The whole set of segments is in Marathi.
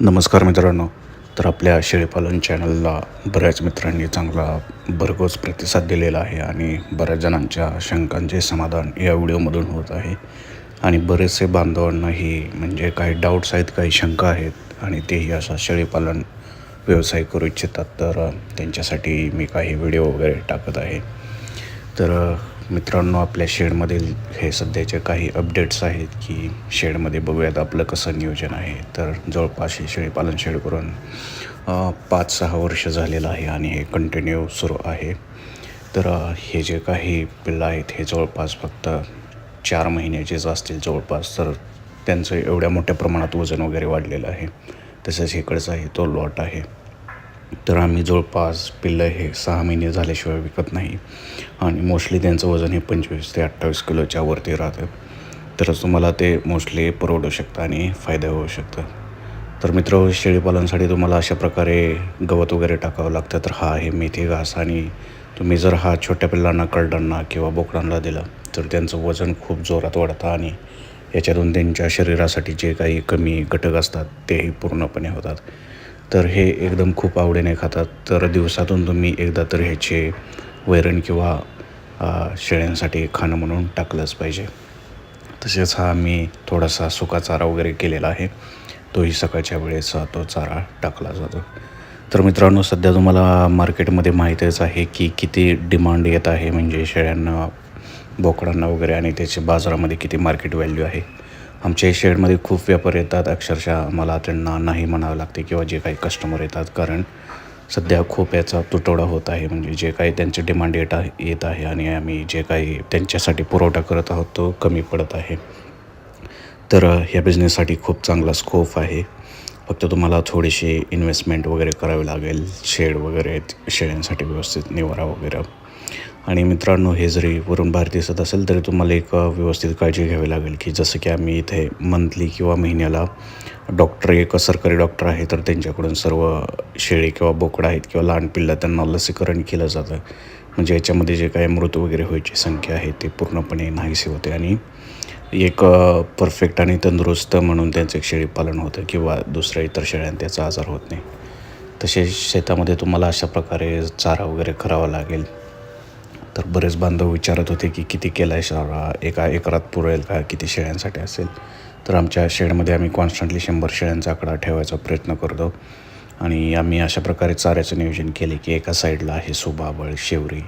नमस्कार मित्रांनो. तर आपल्या शेळीपालन चॅनलला बऱ्याच मित्रांनी चांगला भरघोस प्रतिसाद दिलेला आहे आणि बऱ्याच जणांच्या शंकांचे समाधान या व्हिडिओमधून होत आहे. आणि बरेचसे बांधवांनाही म्हणजे काही डाऊट्स आहेत काही शंका आहेत आणि तेही असा शेळीपालन व्यवसाय करू इच्छितात. तर त्यांच्यासाठी मी काही व्हिडिओ वगैरे टाकत आहे. तर मित्रांनो आपल्या शेडमधील हे सध्याचे काही अपडेट्स आहेत की शेडमध्ये बघूयात आपलं कसं नियोजन आहे. तर जवळपास हे शेळीपालन शेड करून पाच सहा वर्ष झालेलं आहे आणि हे कंटिन्यू सुरू आहे. तर हे जे काही पिल्लं आहेत हे जवळपास फक्त चार महिन्याचेच असतील जवळपास. तर त्यांचं एवढ्या मोठ्या प्रमाणात वजन वगैरे वाढलेलं आहे. तसंच इकडचा आहे तो लॉट आहे. तर आम्ही जवळपास पिल्लं हे सहा महिने झाल्याशिवाय विकत नाही. आणि मोस्टली त्यांचं वजन हे पंचवीस ते अठ्ठावीस किलोच्या वरती राहतं. तरच तुम्हाला ते मोस्टली परवडू शकतं आणि फायदा होऊ शकतं. तर मित्र शेळीपालनसाठी तुम्हाला अशा प्रकारे गवत वगैरे टाकावं लागतं. तर हा आहे मेथी घास आणि तुम्ही जर हा छोट्या पिल्लांना करडांना किंवा बोकडांना दिला तर त्यांचं वजन खूप जोरात वाढतं आणि याच्यातून त्यांच्या शरीरासाठी जे काही कमी घटक असतात तेही पूर्णपणे होतात. तर हे एकदम खूप आवडीने खातात. तर दिवसातून तुम्ही एकदा तर ह्याचे वैरण किंवा शेळ्यांसाठी खाणं म्हणून टाकलंच पाहिजे. तसेच हा मी थोडासा सुका चारा वगैरे केलेला आहे. तोही सकाळच्या वेळेस तो चारा टाकला जातो. तर मित्रांनो सध्या तुम्हाला मार्केटमध्ये माहीतच आहे की किती डिमांड येत आहे म्हणजे शेळ्यांना बोकडांना वगैरे आणि त्याचे बाजारामध्ये किती मार्केट व्हॅल्यू आहे. आमच्या शेडमध्ये खूप व्यापार येतात. अक्षरशः मला त्यांना नाही म्हणावं लागते किंवा जे काही कस्टमर येतात. कारण सध्या खूप याचा तुटवडा होत आहे. म्हणजे जे काही त्यांचे डिमांड येत आहे येत आहे आणि आम्ही जे काही त्यांच्यासाठी पुरवठा करत आहोत तो कमी पडत आहे. तर ह्या बिझनेससाठी खूप चांगला स्कोप आहे. फक्त तुम्हाला थोडीशी इन्व्हेस्टमेंट वगैरे करावी लागेल. शेड वगैरे शेळ्यांसाठी व्यवस्थित निवारा वगैरे. आणि मित्रांनो हे जरी वरून बाहेर दिसत असेल तरी तुम्हाला एक व्यवस्थित काळजी घ्यावी लागेल की जसं की आम्ही इथे मंथली किंवा महिन्याला डॉक्टर एक सरकारी डॉक्टर आहे तर त्यांच्याकडून सर्व शेळी किंवा बोकडं आहेत किंवा लहान पिल्लं त्यांना लसीकरण केलं जातं. म्हणजे याच्यामध्ये जे काही मृत वगैरे व्हायची संख्या आहे ते पूर्णपणे नाहीसे होते आणि एक परफेक्ट आणि तंदुरुस्त म्हणून त्यांचं शेळीपालन होतं किंवा दुसऱ्या इतर शेळ्यांना त्याचा आजार होत नाही. तसेच शेतामध्ये तुम्हाला अशा प्रकारे चारा वगैरे करावा लागेल. तर बरेच बांधव विचारत होते की किती केला आहे शाळा? एका एकरात पुरेल का? किती शेळ्यांसाठी असेल? तर आमच्या शेडमध्ये आम्ही कॉन्स्टंटली शंभर शेळ्यांचा आकडा ठेवायचा प्रयत्न करतो. आणि आम्ही अशा प्रकारे चाऱ्याचं नियोजन केले की एका साईडला आहे सुबाबळ शेवरी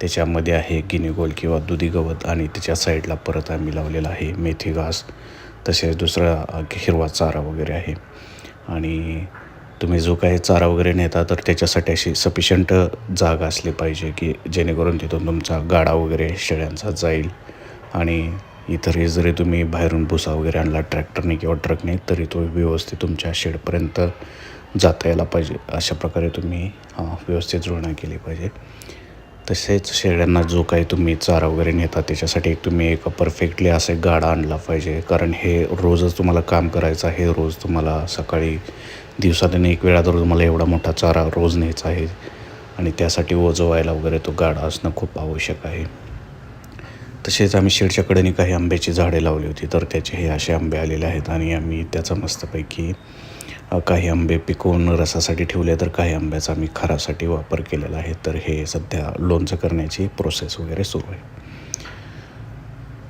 त्याच्यामध्ये आहे गिनीगोल किंवा दुधी गवत आणि त्याच्या साईडला परत आम्ही लावलेला आहे मेथी घास तसेच दुसरा हिरवा चारा वगैरे आहे. आणि तुम्ही जो काही चारा वगैरे नेता तर त्याच्यासाठी अशी सफिशंट जागा असली पाहिजे की जेणेकरून तिथून तुमचा गाडा वगैरे शेळ्यांचा जाईल. आणि इतरही जरी तुम्ही बाहेरून भुसा वगैरे आणला ट्रॅक्टरने किंवा ट्रकने तरी तो व्यवस्थित तुमच्या शेडपर्यंत जाता यायला पाहिजे. अशा प्रकारे तुम्ही व्यवस्थित जुळणा केली पाहिजे. तसेच शेळ्यांना जो काही तुम्ही चारा वगैरे नेता त्याच्यासाठी एक तुम्ही एक परफेक्टली असा एक गाडा आणला पाहिजे. कारण हे रोजच तुम्हाला काम करायचं आहे. रोज तुम्हाला सकाळी दिवसातून एक वेळा तर तुम्हाला एवढा मोठा चारा रोज न्यायचा आहे. आणि त्यासाठी ओजवायला वगैरे तो गाडा असणं खूप आवश्यक आहे. तसेच आम्ही शेडच्याकडेने काही आंब्याची झाडे लावली होती. तर त्याचे हे असे आंबे आलेले आहेत आणि आम्ही त्याचा मस्तपैकी काही आंबे पिकवून रसासाठी ठेवले तर काही आंब्याचा आम्ही खरासाठी वापर केलेला आहे. तर हे सध्या लोणचं करण्याची प्रोसेस वगैरे सुरू आहे.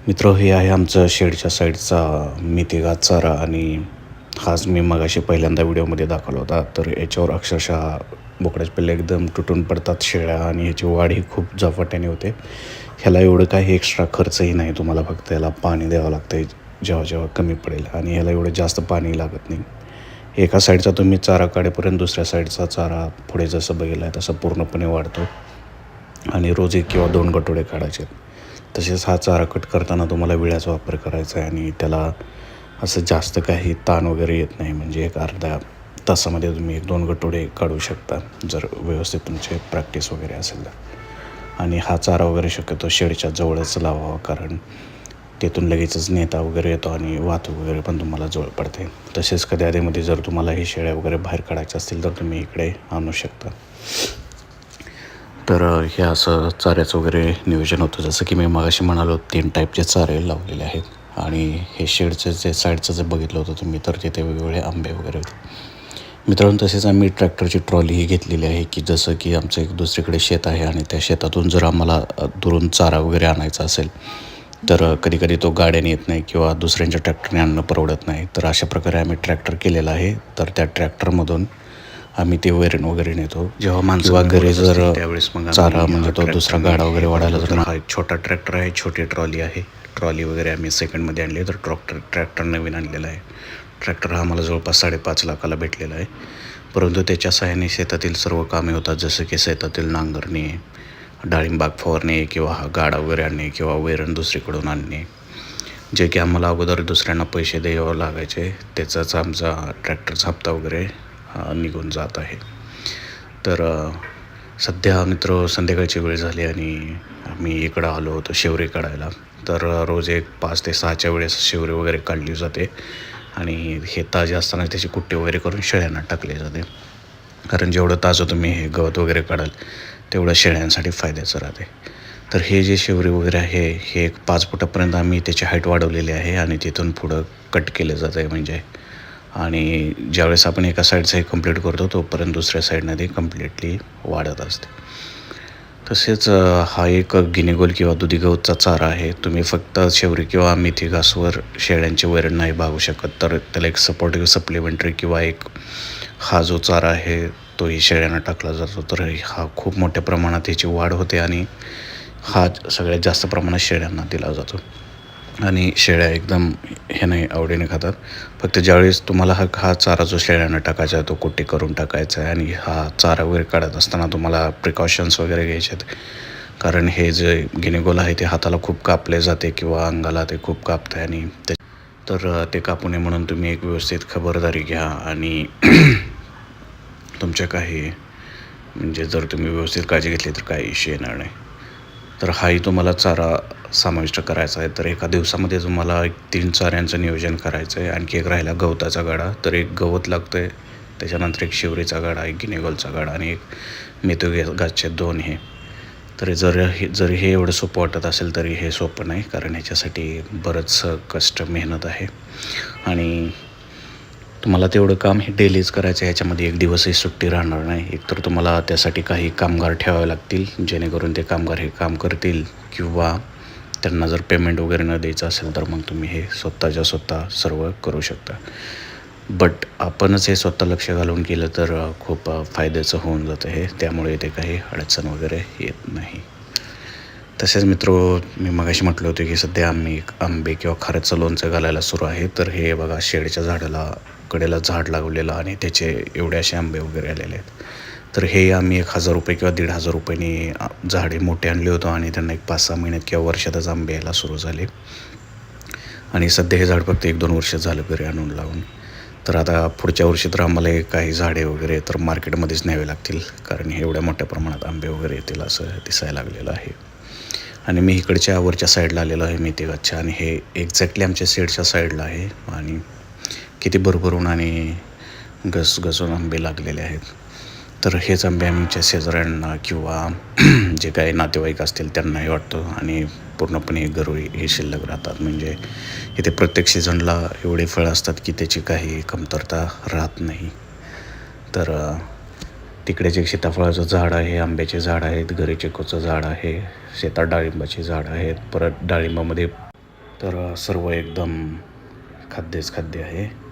मित्र हे आहे आमचं शेडच्या साईडचा मितिगा चारा आणि हाच मी मगाशी पहिल्यांदा व्हिडिओमध्ये दाखवला होता. तर याच्यावर अक्षरशः बोकड्याचे पिल्ले एकदम तुटून पडतात शेळ्या आणि ह्याची वाढ ही खूप झपाट्याने होते. ह्याला एवढं काही एक्स्ट्रा खर्चही नाही. तुम्हाला फक्त याला पाणी द्यावं लागतं जेव्हा जेव्हा कमी पडेल. आणि ह्याला एवढं जास्त पाणी लागत नाही. एका साईडचा तुम्ही चारा काढेपर्यंत दुसऱ्या साईडचा चारा पुढे जसं बघितला आहे तसं पूर्णपणे वाढतो. आणि रोज एक किंवा दोन गटोडे काढायचे. तसेच हा चारा कट करताना तुम्हाला विळ्याचा वापर करायचा आहे आणि त्याला असं जास्त काही ताण वगैरे येत नाही. म्हणजे एक अर्ध्या तासामध्ये तुम्ही एक दोन गटोडे काढू शकता जर व्यवस्थित तुमचे प्रॅक्टिस वगैरे असेल तर. आणि हा चारा वगैरे शक्यतो शेडच्या जवळच लावावा कारण तिथून लगेचच नेता वगैरे येतो आणि वाहतूक वगैरे पण तुम्हाला जवळ पडते. तसेच कधी आधीमध्ये जर तुम्हाला हे शेळ्या वगैरे बाहेर काढायच्या असतील तर तुम्ही इकडे आणू शकता. तर हे असं चाऱ्याचं वगैरे नियोजन होतं. जसं की मी मगाशी म्हणालो तीन टाईपचे चारे लावलेले आहेत. आणि हे शेडचं जे साईडचं जे बघितलं होतं तुम्ही तर तिथे वेगवेगळे आंबे वगैरे होते. मित्रांनो तसेच आम्ही ट्रॅक्टरची ट्रॉलीही घेतलेली आहे की जसं की आमचं एक दुसरीकडे शेत आहे आणि त्या शेतातून जर आम्हाला दुरून चारा वगैरे आणायचा असेल तर कधी कधी तो गाड्याने येत नाही किंवा दुसऱ्यांच्या ट्रॅक्टरने आणणं परवडत नाही. तर अशा प्रकारे आम्ही ट्रॅक्टर केलेला आहे. तर त्या ट्रॅक्टरमधून आम्ही ते वैरण वगैरे नेतो. जेव्हा माणसं किंवा घरी जर त्यावेळेस मग चारा म्हणजे तो दुसरा गाडा वगैरे वाढायला तर हा एक छोटा ट्रॅक्टर आहे छोटी ट्रॉली आहे. ट्रॉली वगैरे आम्ही सेकंडमध्ये आणली तर ट्रॉक्टर ट्रॅक्टर नवीन आणलेला आहे. ट्रॅक्टर हा आम्हाला जवळपास साडेपाच लाखाला भेटलेला आहे. परंतु त्याच्या सहाय्याने शेतातील सर्व कामे होतात. जसं की शेतातील नांगरणे डाळिंबाग फवारणे किंवा हा गाडा वगैरे आणणे किंवा वैरण दुसरीकडून आणणे. जे की आम्हाला अगोदर दुसऱ्यांना पैसे द्यावं लागायचे त्याचाच आमचा ट्रॅक्टरचा हप्ता वगैरे निघून जात आहे. तर सध्या मित्र संध्याकाळची वेळ झाली आणि आम्ही इकडं आलो होतो शेवरी काढायला. तर रोज एक पाच ते सहाच्या वेळेस शेवरी वगैरे काढली जाते आणि हे ताजे असताना त्याची कुट्टी वगैरे करून शेळ्यांना टाकले जाते. कारण जेवढं ताजं तुम्ही हे गवत वगैरे काढाल तेवढं शेळ्यांसाठी फायद्याचं राहते. तर हे जे शेवरी वगैरे आहे हे एक पाच फुटापर्यंत आम्ही त्याची हाईट वाढवलेली आहे आणि तिथून पुढं कट केलं जातं आहे म्हणजे. आणि ज्यावेळेस आपण एका साईडचं हे कंप्लीट करतो तोपर्यंत दुसऱ्या साईडनं ते कम्प्लिटली वाढत असते. तसेच हा एक गिनेगोल किंवा दुधी गवतचा चारा आहे. तुम्ही फक्त शेवरी किंवा मेथी घासवर शेळ्यांचे वैरण नाही भागू शकत. तर त्याला एक सपोर्टिव्ह सप्लिमेंटरी किंवा एक हा जो चारा आहे तोही शेळ्यांना टाकला जातो. तर हा खूप मोठ्या प्रमाणात याची वाढ होते आणि हा सगळ्यात जास्त प्रमाणात शेळ्यांना दिला जातो. आणि शेळ्या एकदम हे नाही आवडीने खातात. फक्त ज्यावेळेस तुम्हाला हा हा चारा जो शेळ्यांना टाकायचा आहे तो कुट्टी करून टाकायचा आहे आणि हा चारा वगैरे काढत असताना तुम्हाला प्रिकॉशन्स वगैरे घ्यायचे आहेत. कारण हे जे गिनेगोल आहे ते हाताला खूप कापले जाते किंवा अंगाला ते खूप कापतं आणि ते तर ते कापू नये म्हणून तुम्ही एक व्यवस्थित खबरदारी घ्या आणि तुमच्या काही म्हणजे जर तुम्ही व्यवस्थित काळजी घेतली तर काही इश्यू येणार नाही. तर हाही तुम्हाला चारा समाविष्ट करायचा आहे. तर एका दिवसामध्ये तुम्हाला एक तीन चाऱ्यांचं नियोजन करायचं आहे. आणखी एक राहिला गवताचा गाडा. तर एक गवत लागतं आहे त्याच्यानंतर एक शिवरीचा गाडा एक गिनेगोलचा गाडा आणि एक मेथू गाछे दोन हे. तर जर हे जरी हे एवढं सोपं वाटत असेल तरी हे सोपं नाही. कारण ह्याच्यासाठी बरंच कष्ट मेहनत आहे. आणि तुम्हाला तेवढं काम हे डेलीच करायचं आहे. ह्याच्यामध्ये एक दिवसही सुट्टी राहणार नाही. एकतर तुम्हाला त्यासाठी काही कामगार ठेवावे लागतील जेणेकरून ते कामगार हे काम करतील किंवा त्यांना जर पेमेंट वगैरे न द्यायचं असेल तर मग तुम्ही हे स्वतःच्या स्वतः सर्व करू शकता. बट आपणच हे स्वतः लक्ष घालून केलं तर खूप फायद्याचं होऊन जातं हे. त्यामुळे ते काही अडचण वगैरे येत नाही. तसेच मित्र मी मगाशी म्हटलं होतं की सध्या आम्ही आंबे किंवा खाऱ्याचं लोणचं घालायला सुरू आहे. तर हे बघा शेडच्या झाडाला कडेला झाड लागवलेलं आणि त्याचे एवढे असे आंबे वगैरे आलेले आहेत. तर हे आम्ही एक हजार रुपये किंवा दीड हजार रुपयांनी झाडे मोठे आणले होतो आणि त्यांना एक पाच सहा महिन्यात किंवा वर्षातच आंबे यायला सुरू झाले. आणि सध्या हे झाड फक्त एक दोन वर्ष झालं घरी आणून लावून. तर आता पुढच्या वर्षी तर आम्हाला काही झाडे वगैरे तर मार्केटमध्येच न्यावे लागतील कारण हे एवढ्या मोठ्या प्रमाणात आंबे वगैरे येतील असं दिसायला लागलेलं आहे. आणि मी इकडच्या वरच्या साईडला आलेलो आहे मी ते मेथीगतच्या आणि हे एक्झॅक्टली आमच्या सेडच्या साईडला आहे. आणि किती भरभरून आणि घसघसून आंबे लागलेले आहेत. तर हेच आंबे आमच्या शेजाऱ्यांना किंवा जे काही नातेवाईक असतील त्यांनाही वाटतो आणि पूर्णपणे घरोळी हे शिल्लक राहतात. म्हणजे इथे प्रत्येक सीझनला एवढे फळं असतात की त्याची काही कमतरता राहत नाही. तर तिकडे जे सीताफळाचं झाड आहे आंब्याचे झाड आहेत घरी चिकूचं झाड आहे शेतात डाळिंबाची झाड आहेत परत डाळिंबामध्ये तर सर्व एकदम खाद्यच खाद्य आहे.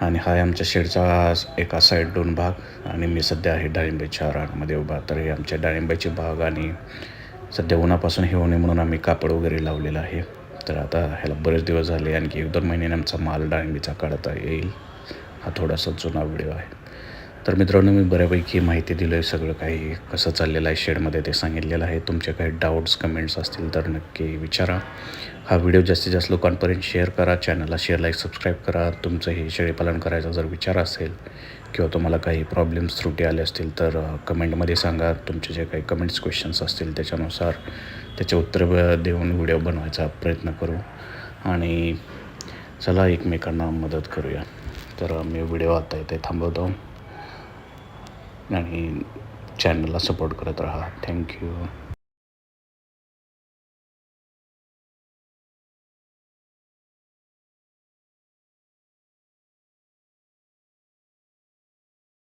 आणि हा आमच्या शेडचा एका साईड दोन भाग. आणि मी सध्या आहे डाळिंबाच्या रानमध्ये उभा. तर हे आमच्या डाळिंबाची बाग आणि सध्या उन्हापासून हे होणे म्हणून आम्ही कापड वगैरे लावलेलं आहे. तर आता ह्याला बरेच दिवस झाले. आणखी एक दोन महिन्याने आमचा माल डाळिंबीचा काढता येईल. हा थोडासा जुना व्हिडिओ आहे. तर मित्रांनो मी बऱ्यापैकी माहिती दिलं आहे सगळं काही. कसं चाललेलं आहे शेडमध्ये ते सांगितलेलं आहे. तुमचे काही डाऊट्स कमेंट्स असतील तर नक्की विचारा. हा व्हिडिओ जास्तीत जास्त लोकांपर्यंत शेअर करा. चॅनलला शेअर लाईक सबस्क्राईब करा. तुमचं हे शेळीपालन करायचा जर विचार असेल किंवा तुम्हाला काही प्रॉब्लेम्स त्रुटी आले असतील तर कमेंटमध्ये सांगा. तुमचे जे काही कमेंट्स क्वेश्चन्स असतील त्याच्यानुसार त्याचे उत्तर देऊन व्हिडिओ बनवायचा प्रयत्न करू. आणि चला एकमेकांना मदत करूया. तर मी व्हिडिओ आता इथे थांबवतो. आणि चॅनलला सपोर्ट करत राहा. थँक्यू